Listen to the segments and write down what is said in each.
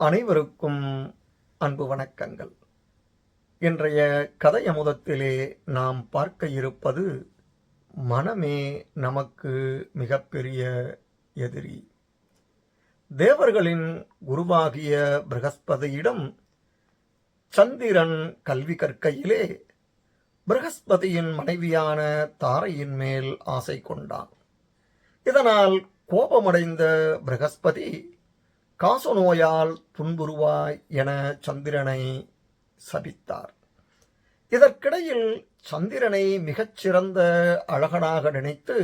அனைவருக்கும் அன்பு வணக்கங்கள். இன்றைய கதை அமுதத்திலே நாம் பார்க்க இருப்பது மனமே நமக்கு மிகப்பெரிய எதிரி. தேவர்களின் குருவாகிய பிரகஸ்பதியிடம் சந்திரன் கல்வி கற்கையிலே பிரகஸ்பதியின் மனைவியான தாரையின் மேல் ஆசை கொண்டான். இதனால் கோபமடைந்த பிரகஸ்பதி காசநோயால் துன்புறுவாய் என சந்திரனை சபித்தார். இதற்கிடையில் சந்திரனை மிகச்சிறந்த அழகனாக நினைத்து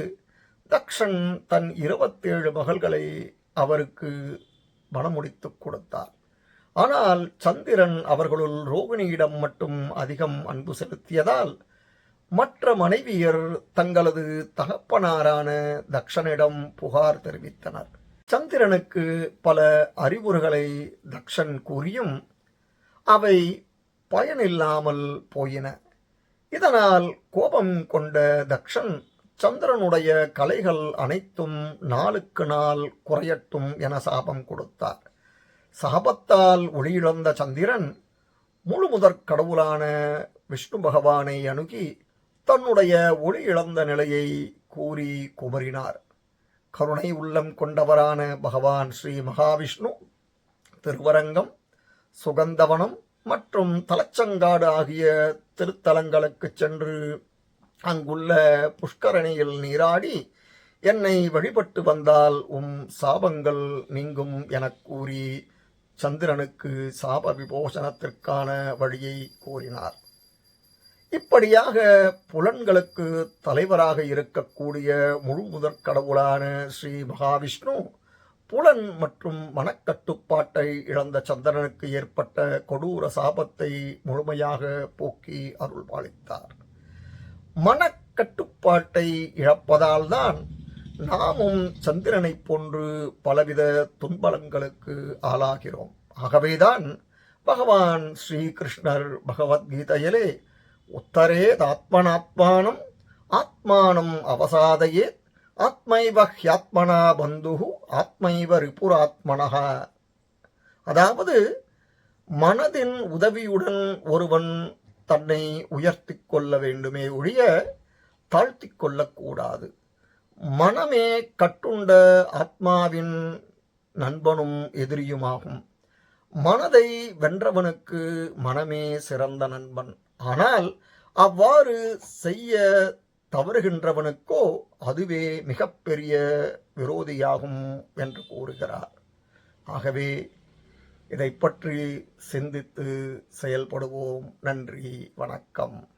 தக்ஷன் தன் இருபத்தேழு மகள்களை அவருக்கு மனமுடித்து கொடுத்தார். ஆனால் சந்திரன் அவர்களுள் ரோகிணியிடம் மட்டும் அதிகம் அன்பு செலுத்தியதால் மற்ற மனைவியர் தங்களது தகப்பனாரான தக்ஷனிடம் புகார் தெரிவித்தனர். சந்திரனுக்கு பல அறிவுரைகளை தக்ஷன் கூறியும் அவை பயனில்லாமல் போயின. இதனால் கோபம் கொண்ட தக்ஷன் சந்திரனுடைய கலைகள் அனைத்தும் நாளுக்கு நாள் குறையட்டும் என சாபம் கொடுத்தார். சாபத்தால் ஒளியிழந்த சந்திரன் முழு முதற் கடவுளான விஷ்ணு பகவானை அணுகி தன்னுடைய ஒளி இழந்த நிலையை கூறி குமரினார். கருணை உள்ளம் கொண்டவரான பகவான் ஸ்ரீ மகாவிஷ்ணு திருவரங்கம் சுகந்தவனம் மற்றும் தலச்சங்காடு ஆகிய திருத்தலங்களுக்கு சென்று அங்குள்ள புஷ்கரணியில் நீராடி என்னை வழிபட்டு வந்தால் உம் சாபங்கள் நீங்கும் எனக் கூறி சந்திரனுக்கு சாப விபோஷனத்திற்கான வழியை கூறினார். இப்படியாக புலன்களுக்கு தலைவராக இருக்கக்கூடிய முழு முதற் கடவுளான ஸ்ரீ மகாவிஷ்ணு புலன் மற்றும் மனக்கட்டுப்பாட்டை இழந்த சந்திரனுக்கு ஏற்பட்ட கொடூர சாபத்தை முழுமையாக போக்கி அருள் பாலித்தார் மனக்கட்டுப்பாட்டை இழப்பதால் தான் நாமும் சந்திரனைப் போன்று பலவித துன்பலங்களுக்கு ஆளாகிறோம். ஆகவேதான் பகவான் ஸ்ரீகிருஷ்ணர் பகவத்கீதையிலே உத்தரேதாத்மனாத்மானம் ஆத்மானம் அவசாதையே ஆத்மைவ ஹியாத்மனா பந்து ஆத்மைவ ரிபுராத்மனா அதாவது மனதின் உதவியுடன் ஒருவன் தன்னை உயர்த்தி கொள்ள வேண்டுமே ஒழிய தாழ்த்தி கொள்ளக்கூடாது மனமே கட்டுண்ட ஆத்மாவின் நண்பனும் எதிரியுமாகும். மனதை வென்றவனுக்கு மனமே சிறந்த நண்பன். ஆனால் அவ்வாறு செய்ய தவறுகின்றவனுக்கோ அதுவே மிகப்பெரிய விரோதியாகும் என்று கூறுகிறார். ஆகவே இதை பற்றி சிந்தித்து செயல்படுவோம். நன்றி வணக்கம்.